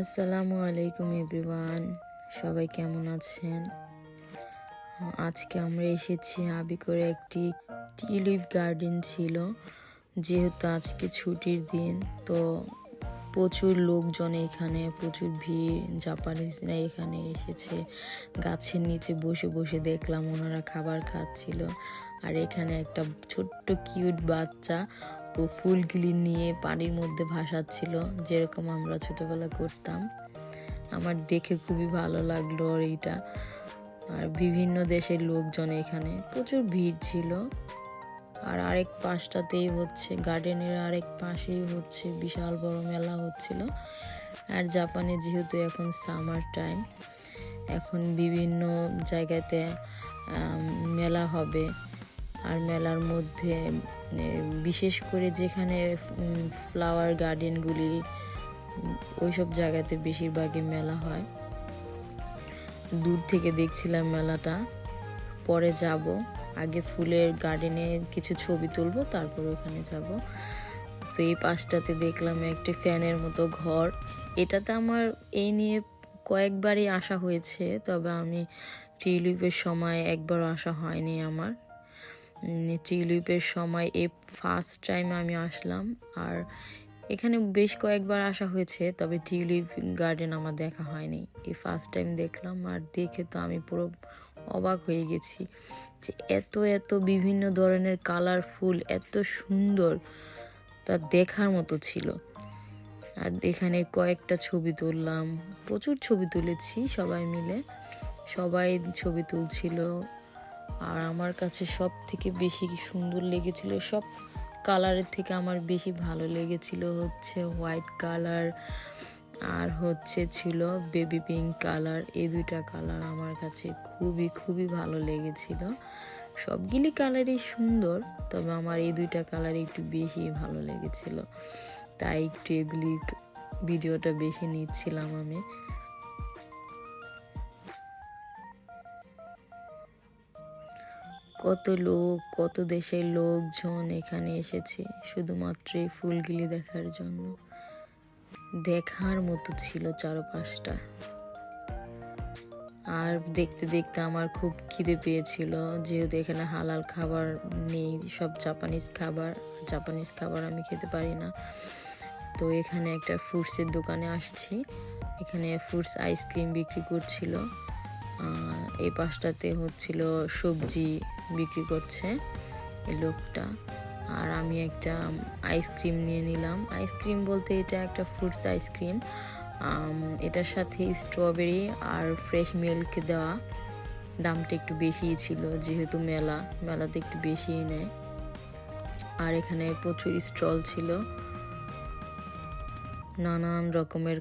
আসসালামু আলাইকুম এভরিওয়ান, সবাই কেমন আছেন? আজকে আমরা এসেছি আবি করে একটি টিউলিপ গার্ডেন ছিল, যেহেতু আজকে ছুটির দিন, তো প্রচুর লোকজন এখানে, প্রচুর ভিড়, জাপানিজরা এখানে এসেছে, গাছের নিচে বসে বসে দেখলাম ওনারা খাবার খাচ্ছিল, আর এখানে একটা ছোট্ট কিউট বাচ্চা ও ফুলগুলি নিয়ে পানির মধ্যে ভাসাচ্ছিল, যেরকম আমরা ছোটবেলা করতাম। আমার দেখে খুবই ভালো লাগল আর এইটা। আর বিভিন্ন দেশের লোকজন এখানে, প্রচুর ভিড় ছিল। আর আরেক পাশটাতেই হচ্ছে, গার্ডেনের আরেক পাশেই হচ্ছে বিশাল বড় মেলা হচ্ছিল। আর জাপানে যেহেতু এখন সামার টাইম, এখন বিভিন্ন জায়গাতে মেলা হবে। আর মেলার মধ্যে বিশেষ করে যেখানে ফ্লাওয়ার গার্ডেনগুলি ওইসব জায়গাতে বেশিরভাগই মেলা হয়। দূর থেকে দেখছিলাম মেলাটা। পরে যাব। আগে ফুলের গার্ডেনে কিছু ছবি তুলবো, তারপর ওখানে যাব। তো এই পাশটাতে দেখলাম একটি ফ্যানের মতো ঘর। এটাতে আমার এই নিয়ে কয়েকবারই আসা হয়েছে, তবে আমি টিউলিপের সময় একবারও আসা হয়নি আমার। টিউলিপের সময় এই ফার্স্ট টাইম আমি আসলাম। আর এখানে বেশ কয়েকবার আসা হয়েছে, তবে টিউলিপ গার্ডেন আমার দেখা হয়নি। এই ফার্স্ট টাইম দেখলাম, আর দেখে তো আমি পুরো অবাক হয়ে গেছি যে এত এত বিভিন্ন ধরনের কালারফুল এত সুন্দর তা দেখার মতো ছিল। আর এখানে কয়েকটা ছবি তুললাম, প্রচুর ছবি তুলেছি সবাই মিলে। সবাই ছবি তুলছিল আর আমার কাছে সব থেকে বেশি সুন্দর লেগেছিল, সব কালারের থেকে আমার বেশি ভালো লেগেছিল হচ্ছে হোয়াইট কালার আর হচ্ছে ছিল বেবি পিঙ্ক কালার। এই দুইটা কালার আমার কাছে খুবই খুবই ভালো লেগেছিল। সবগুলি কালারই সুন্দর, তবে আমার এই দুইটা কালার একটু বেশি ভালো লেগেছিল। তাই একটু এগুলি ভিডিওটা বেশি নিচ্ছিলাম আমি। কত লোক, কত দেশের লোকজন এখানে এসেছে, শুধুমাত্র এই ফুলগুলি দেখার জন্য। দেখার মতো ছিল চারপাশটা। আর দেখতে দেখতে আমার খুব খিদে পেয়েছিল, যেহেতু এখানে হালাল খাবার নেই, সব জাপানিজ খাবার। জাপানিজ খাবার আমি খেতে পারি না। তো এখানে একটা ফ্রুটসের দোকানে আসছি। এখানে ফ্রুটস আইসক্রিম বিক্রি করছিল। এই পাশটাতে হচ্ছিল সবজি বিক্রি করছে এই লোকটা। আর আমি একটা আইসক্রিম নিয়ে নিলাম। আইসক্রিম বলতে এটা একটা ফ্রুটস আইসক্রিম। এটার সাথে স্ট্রবেরি আর ফ্রেশ মিল্ক দেওয়া। দামটা একটু বেশিই ছিল, যেহেতু মেলা, মেলাতে একটু বেশিই নেয়। আর এখানে প্রচুর স্টল ছিল। নানান রকমের